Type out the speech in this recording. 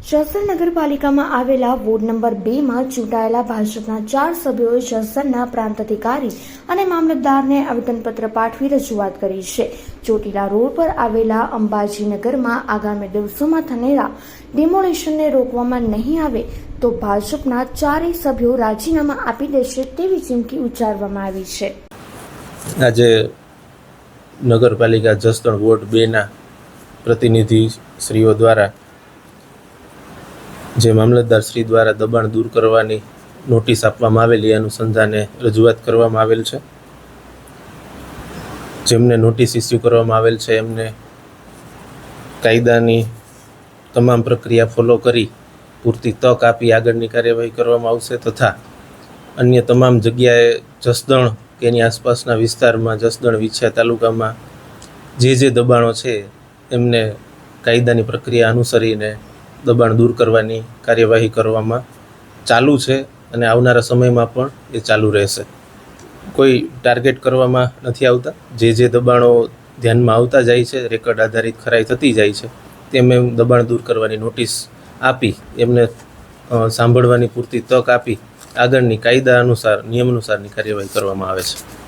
જસદણ નગરપાલિકામાં આવેલા ward number બેમાં ચૂંટાયેલા ભાજપના ચાર સભ્યોએ જસદણના પ્રાંત અધિકારી અને મામલતદારને આવેદનપત્ર પાઠવી રજૂઆત કરી છે. ચોટીલા રોડ પર આવેલા અંબાજીનગરમાં આગામી દિવસોમાં થનારા ડિમોલિશનને રોકવામાં નહીં આવે તો ભાજપના ચારેય સભ્યો રાજીનામા આપી દેશે તેવી ચીમકી ઉચ્ચારવામાં આવી છે. આજે નગરપાલિકા જસદણ વોર્ડ બેના પ્રતિનિધિ શ્રીઓ દ્વારા જે મામલતદાર શ્રી દ્વારા દબાણ દૂર કરવાની નોટિસ આપવામાં આવેલી અનુસંધાને રજૂઆત કરવામાં આવેલ છે. જેમને નોટિસ ઇસ્યુ કરવામાં આવેલ છે, એમને કાયદાની તમામ પ્રક્રિયા ફોલો કરી, પૂરતી તક આપી આગળની કાર્યવાહી કરવામાં આવશે તથા અન્ય તમામ જગ્યાએ જસદણ કે એની આસપાસના વિસ્તારમાં જસદણ વિછા તાલુકામાં જે જે દબાણો છે, એમને કાયદાની પ્રક્રિયા અનુસરીને દબાણ દૂર કરવાની કાર્યવાહી કરવામાં ચાલુ છે અને આવનારા સમયમાં પણ એ ચાલુ રહેશે. કોઈ ટાર્ગેટ કરવામાં નથી આવતા. જે જે દબાણો ધ્યાનમાં આવતા જાય છે, રેકર્ડ આધારિત ખરાઈ થતી જાય છે, તેમ એમ દબાણ દૂર કરવાની નોટિસ આપી, એમને સાંભળવાની પૂરતી તક આપી આગળની કાયદા અનુસાર, નિયમ અનુસારની કાર્યવાહી કરવામાં આવે છે.